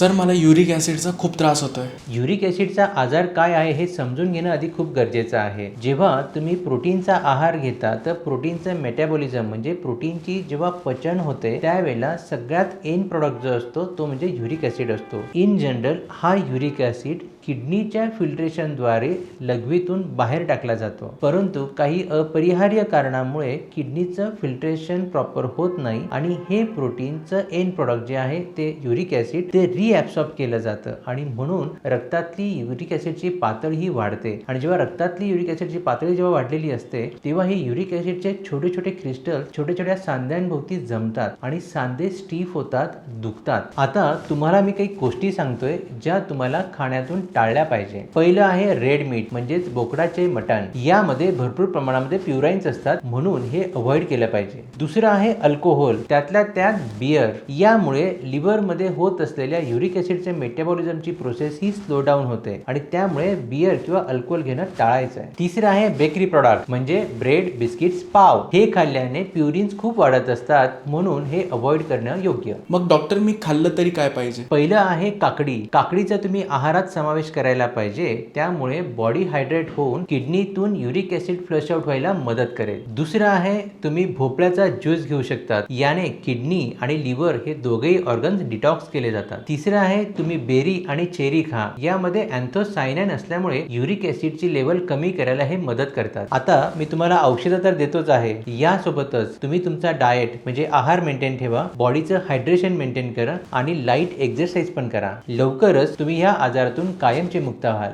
Sir मला uric ॲसिडचा खूप त्रास होतोय. युरिक ॲसिडचा आजार काय आहे हे समजून घेणं आधी खूप गरजेचं आहे. जेव्हा तुम्ही प्रोटीनचा आहार घेता तर प्रोटीनचं मेटॅबॉलिझम म्हणजे प्रोटीनची जेव्हा पचन होते त्यावेळेला सगळ्यात एन प्रोडक्ट जो असतो तो म्हणजे युरिक ॲसिड असतो. इन जनरल हा युरिक ॲसिड किडनीच्या फिल्ट्रेशनद्वारे लघवीतून बाहेर टाकला जातो. परंतु काही अपरिहार्य कारणामुळे किडनीचं फिल्ट्रेशन प्रॉपर होत नाही आणि हे प्रोटीनचं एन प्रोडक्ट जे आहे ते युरिक ॲसिड ते रिॲब्सॉर्ब केलं जातं. आणि म्हणून रक्तातली युरिक ॲसिडची पातळी ही वाढते. आणि जेव्हा रक्तातली युरिक ॲसिडची पातळी जेव्हा वाढलेली असते तेव्हा हे युरिक ॲसिडचे छोटे छोटे क्रिस्टल छोट्या छोट्या सांध्यांभोवती जमतात आणि सांधे स्टीफ होतात दुखतात. आता तुम्हाला मी काही गोष्टी सांगतोय ज्या तुम्हाला खाण्यातून टाळल्या पाहिजे. पहिलं आहे रेड मीट म्हणजेच बोकडाचे मटण. यामध्ये भरपूर प्रमाणामध्ये प्युराईन्स असतात म्हणून हे अवॉइड केलं पाहिजे. दुसरं आहे अल्कोहोल त्यातल्या त्यात बियर यामुळे लिव्हरमध्ये होत असलेल्या युरिक ऍसिडचे मेटाबॉलिझमची प्रोसेस ही स्लो डाऊन होते आणि त्यामुळे बियर किंवा अल्कोहोल घेणं टाळायचं आहे तिसरं आहे बेकरी प्रॉडक्ट म्हणजे ब्रेड बिस्किट्स पाव. हे खाल्ल्याने प्युरिन्स खूप वाढत असतात म्हणून हे अवॉइड करणं योग्य. मग डॉक्टर मी खाल्लं तरी काय पाहिजे? पहिलं आहे काकडी. काकडीचा तुम्ही आहारात समावेश करायला पाहिजे त्यामुळे बॉडी हायड्रेट होऊन किडनीतून युरिक ऍसिड फ्लश आउट व्हायला मदत करेल. दुसरं आहे तुम्ही भोपळ्याचा ज्यूस घेऊ शकतात. याने किडनी आणि लिव्हर हे दोघेही ऑर्गन्स डिटॉक्स केले जातात. तिसरं आहे तुम्ही बेरी आणि चेरी खा. यामध्ये अँथोसायनाइन असल्यामुळे युरिक ऍसिडची लेवल कमी करायला हे मदत करतात. आता मी तुम्हाला औषधं तर देतोच आहे. यासोबतच तुम्ही तुमचा डाएट म्हणजे आहार मेंटेन ठेवा बॉडीचं हायड्रेशन मेंटेन करा आणि लाइट एक्झरसाइज पण करा. लवकरच तुम्ही ह्या आजारातून कायमचे मुक्त व्हाल